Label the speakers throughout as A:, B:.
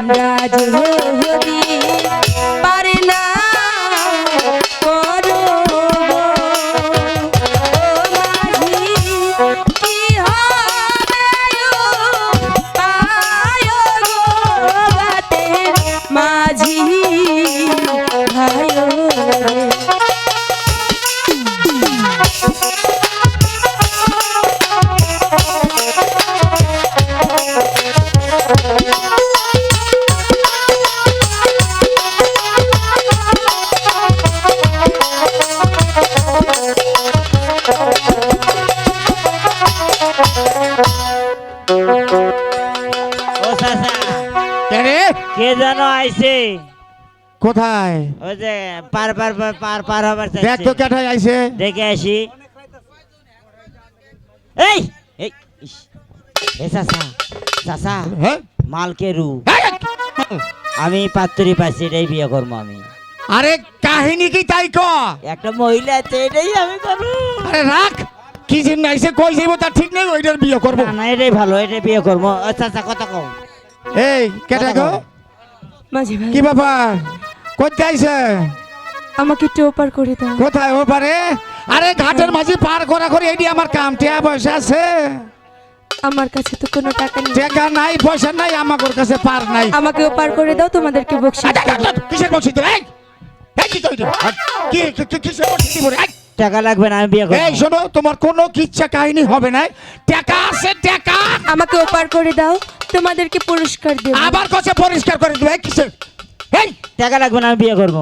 A: I'm Raj
B: ho
A: yogi. যেন আইছে।
B: কোথায়?
A: ওই যে পার পার পার পার হবার
B: দেখ তো কেঠায় আইছে।
A: দেখে আসি। এই এই এ চাচা চাচা
B: হ্যাঁ?
A: মালকে রু। আমি পাত্তরি পাইছি এটাই বিয়ে করব আমি।
B: আরে কাহিনী কি তাই ক?
A: একটা মহিলা আছে এটাই আমি করব।
B: আরে রাখ। কি জন্য আইছে কই যাইব তা ঠিক নেই ওইটার বিয়ে করব।
A: না, এটাই ভালো এটাই বিয়ে করব। ও চাচা কথা কও।
B: এই কেটা গো।
C: মাঝি ভাই
B: কি ব্যাপার কোথায় আইছে?
C: আমাকে একটু ওপার করে দাও।
B: কোথায় ও পারে আরে ঘাটের মাঝি পার করা করে এইটি আমার কাম। টিয়া পয়সা আছে?
C: আমার কাছে তো কোনো টাকা নেই।
B: টাকা নাই পয়সা নাই আমার কাছে পার নাই।
C: আমাকে ওপার করে দাও তোমাদেরকে বকশিস
B: আচ্ছা, আচ্ছা, আচ্ছা, কিসের বলছি তো এই কি কি কি- কিসের এই
A: টাকা লাগবে না আমি বিয়ে করব।
B: এই শোনো তোমার কোনো কিচ্ছা কাহিনী হবে না টাকা আছে টাকা।
C: আমাকে ওপার করে দাও তোমাদেরকে পুরস্কার দেব।
B: আবার কাছে পরিষ্কার করে দেবে কিসের? এই।
A: টাকা লাগবে না আমি বিয়ে করব।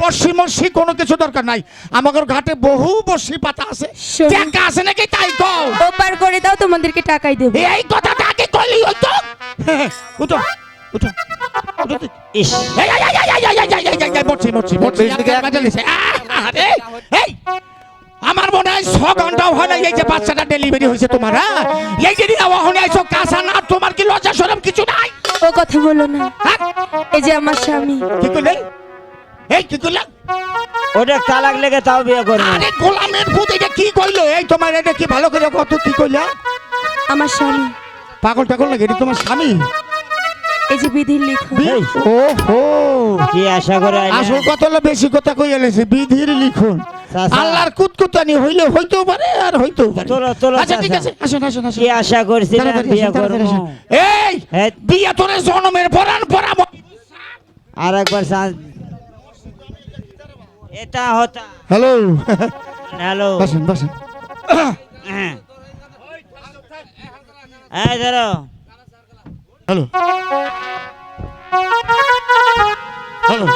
B: বর্ষি মর্ষি কোনো কিছু দরকার নাই। আমাদের ঘাটে বহু বর্ষি পাতা আছে। টাকা আছে নাকি তাই কও।
C: ওপার করে দাও তোমাদেরকে টাকাই দেব।
B: এই কথাটা আগে কইলি হইতো। উঠো। আমার মনে হয় ছ এই যে বাচ্চাটা ডেলিভারি হয়েছে তোমার হ্যাঁ? এই যে কাঁচা না তোমার কি লজ্জা কিছু নাই।
C: ও কথা বলো না।
B: হ্যাঁ?
C: এই যে আমার স্বামী।
B: কি করলেন এই কি করলেন
A: ওটা তালাক লেগে তাও বিয়ে করবে।
B: আরে গোলামের ভূত এটা কি কইলো এই তোমার এটা কি ভালো করে কত কি কইলা
C: আমার স্বামী।
B: পাগল টাগল এটা তোমার স্বামী?
C: এই যে বিধির লিখন।
B: ও হো
A: কি আশা করে
B: আসল কথা হলো বেশি কথা কই এলেছে বিধির লিখন। আল্লাহর কুতকুতানি হইলে হইতেও পারে আর হইতেও পারে।
A: তোলো, তোলো,
B: আচ্ছা ঠিক আছে আসুন আসুন আসুন।
A: কি আশা করছিলেন
B: তাড়াতাড়ি
A: বিয়ে
B: আসুন, তাড়াতাড়ি
A: করব।
B: আসুন। এই
A: হ্যাঁ।
B: বিয়া তোরে জনমের পরাণ পরামো
A: আর একবার এটা হতা।
B: হ্যালো।
A: হ্যালো।
B: বসেন বসেন।
A: এই ধরো।
B: হ্যালো। হ্যালো।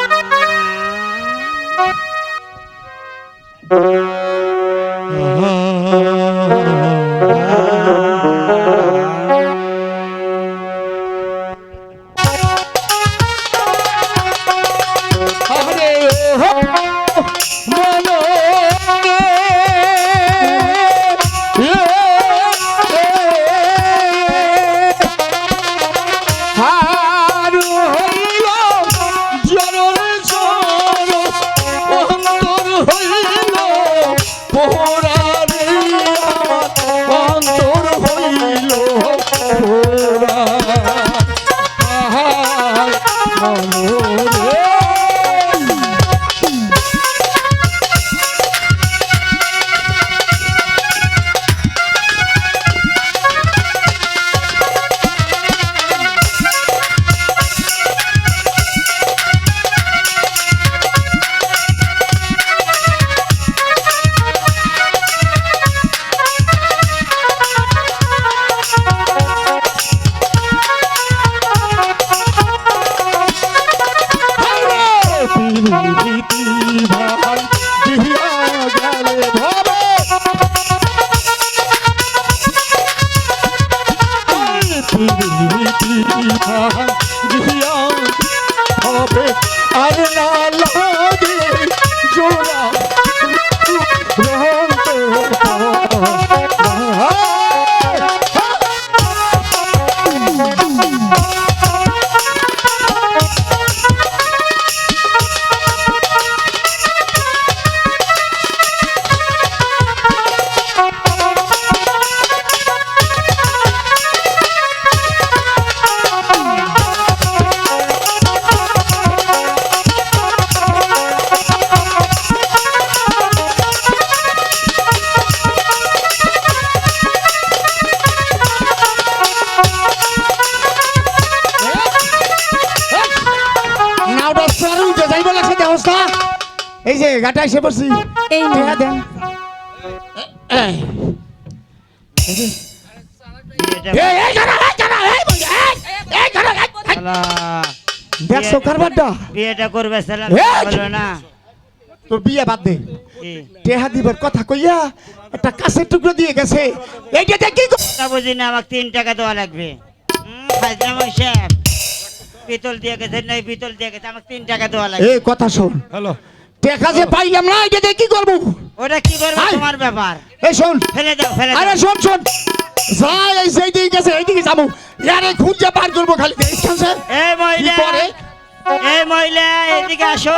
B: যে গাটা এসে পড়ছি।
C: এই না।
B: টেহা দেন। এই, এই, এই এই এই এই, এই এই, এই। দেখছ কারবারটা?
A: বিয়েটা করবে সালাম বলো না
B: তোর বিয়ে বাদ দে। টেহা দিবার কথা কইয়া একটা কাছের টুকরো দিয়ে গেছে। এইটা দেখি
A: তা বুঝি না আমাকে তিন টাকা দেওয়া লাগবে। পিতল দিয়ে গেছে নাই পিতল দিয়ে গেছে আমাকে তিন টাকা দেওয়া লাগবে।
B: এই কথা শোন।
D: হ্যালো।
B: টাকা যে পাইলাম না এটা দিয়ে কি করব?
A: ওটা কি করব তোমার ব্যাপার?
B: এই শোন।
A: ফেলে দাও ফেলে
B: আরে শোন শোন। যাই এই সেই দিকে গেছে এইদিকে যাব। আরে খুঁজে পার করব খালি দেখছেন স্যার?
A: এই মহিলা
B: করে?
A: এই মহিলা এদিকে আসো।